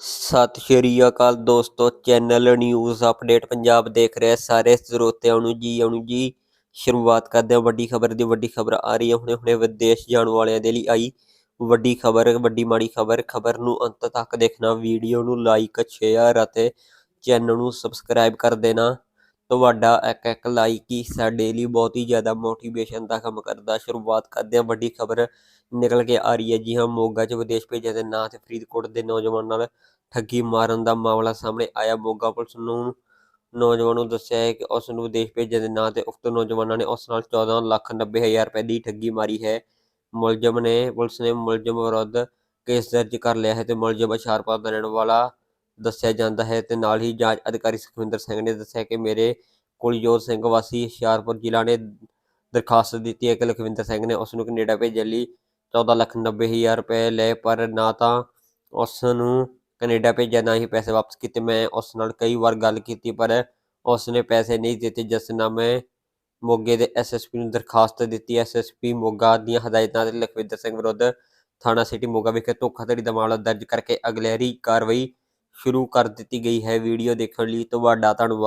ਸਤਿ ਸ਼੍ਰੀ ਅਕਾਲ ਦੋਸਤੋ, channel news update Punjab ਦੇਖ ਰਹੇ ਸਾਰੇ ਸਰੋਤਿਆਂ ਨੂੰ ਜੀ, ਆਉਣ ਜੀ। ਸ਼ੁਰੂਆਤ ਕਰਦੇ ਹਾਂ ਵੱਡੀ ਖਬਰ ਦੀ, ਵੱਡੀ ਖਬਰ ਆ ਰਹੀ ਹੈ। ਹੁਣੇ ਹੁਣੇ ਵਿਦੇਸ਼ ਜਾਣ ਵਾਲਿਆਂ ਦੇ ਲਈ ਆਈ ਵੱਡੀ ਖਬਰ, ਵੱਡੀ ਮਾੜੀ ਖਬਰ। ਖਬਰ ਨੂੰ ਅੰਤ ਤੱਕ ਦੇਖਣਾ, ਵੀਡੀਓ ਨੂੰ ਲਾਈਕ ਸ਼ੇਅਰ ਅਤੇ ਚੈਨਲ ਨੂੰ ਸਬਸਕ੍ਰਾਈਬ ਕਰ ਦੇਣਾ। ਤੁਹਾਡਾ ਇੱਕ ਇੱਕ ਲਾਈਕ ਹੀ ਸਾਡੇ ਲਈ ਬਹੁਤ ਹੀ ਜ਼ਿਆਦਾ ਮੋਟੀਵੇਸ਼ਨ ਦਾ ਕੰਮ ਕਰਦਾ। ਸ਼ੁਰੂਆਤ ਕਰਦੇ ਹਾਂ, ਵੱਡੀ ਖਬਰ ਨਿਕਲ ਕੇ ਆ ਰਹੀ ਹੈ ਜੀ ਹਾਂ, ਮੋਗਾ 'ਚ ਵਿਦੇਸ਼ ਭੇਜਣ ਦੇ ਨਾਂ ਤੇ ਫਰੀਦਕੋਟ ਦੇ ਨੌਜਵਾਨ ਨਾਲ ਠੱਗੀ ਮਾਰਨ ਦਾ ਮਾਮਲਾ ਸਾਹਮਣੇ ਆਇਆ। ਮੋਗਾ ਪੁਲਿਸ ਨੂੰ ਨੌਜਵਾਨ ਨੂੰ ਦੱਸਿਆ ਹੈ ਕਿ ਉਸ ਨੂੰ ਵਿਦੇਸ਼ ਭੇਜਣ ਦੇ ਨਾਂ ਤੇ ਉਕਤ ਨੌਜਵਾਨਾਂ ਨੇ ਉਸ ਨਾਲ 14 ਲੱਖ 90 ਹਜ਼ਾਰ ਰੁਪਏ ਦੀ ਠੱਗੀ ਮਾਰੀ ਹੈ। ਮੁਲਜ਼ਮ ਨੇ, ਪੁਲਿਸ ਨੇ ਮੁਲਜ਼ਮ ਵਿਰੁੱਧ ਕੇਸ ਦਰਜ ਕਰ ਲਿਆ ਹੈ ਤੇ ਮੁਲਜ਼ਮ ਅਸ਼ਾਰਪਾ ਦਾ ਰਹਿਣ ਵਾਲਾ ਦੱਸਿਆ ਜਾਂਦਾ ਹੈ ਤੇ ਨਾਲ ਹੀ ਜਾਂਚ ਅਧਿਕਾਰੀ ਸੁਖਵਿੰਦਰ ਸਿੰਘ ਨੇ ਦੱਸਿਆ ਕਿ ਮੇਰੇ ਕੁਲਜੋਤ ਸਿੰਘ ਵਾਸੀ ਹੁਸ਼ਿਆਰਪੁਰ ਜ਼ਿਲ੍ਹਾ ਨੇ ਦਰਖਾਸਤ ਦਿੱਤੀ ਹੈ ਕਿ ਲਖਵਿੰਦਰ ਸਿੰਘ ਨੇ ਉਸ ਨੂੰ ਕੈਨੇਡਾ ਭੇਜਣ ਲਈ 14 ਲੱਖ 90 ਹਜ਼ਾਰ ਰੁਪਏ ਲਏ, ਪਰ ਨਾ ਤਾਂ ਉਸ ਨੂੰ ਕੈਨੇਡਾ ਭੇਜਿਆ, ਨਾ ਹੀ ਪੈਸੇ ਵਾਪਸ ਕੀਤੇ। ਮੈਂ ਉਸ ਨਾਲ ਕਈ ਵਾਰ ਗੱਲ ਕੀਤੀ, ਪਰ ਉਸ ਨੇ ਪੈਸੇ ਨਹੀਂ ਦਿੱਤੇ, ਜਿਸ ਨਾਲ ਮੈਂ ਮੋਗੇ ਦੇ ਐਸਐਸਪੀ ਨੂੰ ਦਰਖਾਸਤ ਦਿੱਤੀ। ਐਸਐਸਪੀ ਮੋਗਾ ਦੀਆਂ ਹਦਾਇਤਾਂ ਤੇ ਲਖਵਿੰਦਰ ਸਿੰਘ ਵਿਰੁੱਧ ਥਾਣਾ ਸਿਟੀ ਮੋਗਾ ਵਿਖੇ ਧੋਖਾਧੜੀ ਦਾ ਮਾਮਲਾ ਦਰਜ ਕਰਕੇ ਅਗਲੇਰੀ ਕਾਰਵਾਈ ਸ਼ੁਰੂ ਕਰ ਦਿੱਤੀ ਗਈ ਹੈ ਵੀਡੀਓ ਦੇਖਣ ਲਈ ਤੁਹਾਡਾ ਧੰਨਵਾਦ।